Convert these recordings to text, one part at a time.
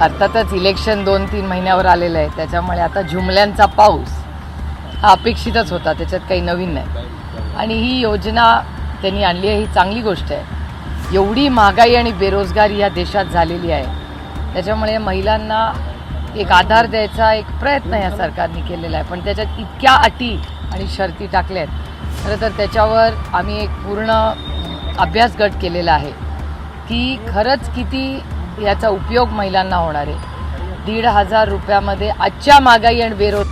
अर्थातच इलेक्शन दोन तीन महिन्यावर आलेलं आहे. त्याच्यामुळे आता झुमल्यांचा पाऊस हा अपेक्षितच होता. त्याच्यात काही नवीन नाही. आणि ही योजना त्यांनी आणली आहे. ही चांगली गोष्ट आहे. एवढी महागाई आणि बेरोजगारी या देशात झालेली आहे. त्याच्यामुळे महिलांना एक आधार द्यायचा एक प्रयत्न या सरकारने केलेला आहे. पण त्याच्यात इतक्या अटी आणि शर्ती टाकल्या आहेत. खरं तर त्याच्यावर आम्ही एक पूर्ण अभ्यास गट केलेला आहे. की खरंच किती याचा उपयोग महिलांना होणार आहे. दीड हजार रुपयामध्ये आजच्या महागाई आणि बेरोज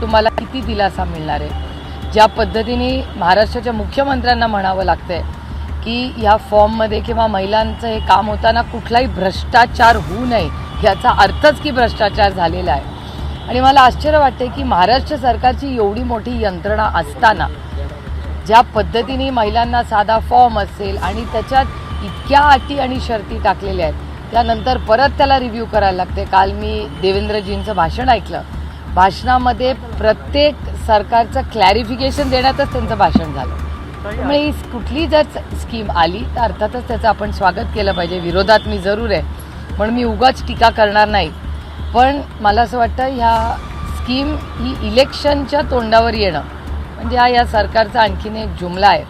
तुम्हाला किती दिलासा मिळणार आहे? ज्या पद्धतीने महाराष्ट्राच्या मुख्यमंत्र्यांना म्हणावं लागतंय की ह्या फॉर्ममध्ये किंवा महिलांचं हे काम होताना कुठलाही भ्रष्टाचार होऊ नये याचा अर्थच की भ्रष्टाचार झालेला आहे. आणि मला आश्चर्य वाटते की महाराष्ट्र सरकारची एवढी मोठी यंत्रणा असताना ज्या पद्धतीने महिलांना साधा फॉर्म असेल आणि त्याच्यात इतक्या अटी आणि शर्ती टाकलेल्या आहेत. त्यानंतर परत त्याला रिव्ह्यू करायला लागते. काल मी देवेंद्रजींचं भाषण ऐकलं. भाषणामध्ये प्रत्येक सरकारचं क्लॅरिफिकेशन देण्यातच त्यांचं भाषण झालं. त्यामुळे ही कुठली जर स्कीम आली तर अर्थातच त्याचं आपण स्वागत केलं पाहिजे. विरोधात मी जरूर आहे. पण मी उगाच टीका करणार नाही. पण मला असं वाटतं ह्या स्कीम ही इलेक्शनच्या तोंडावर येणं. म्हणजे हा या सरकारचा आणखीन एक जुमला आहे.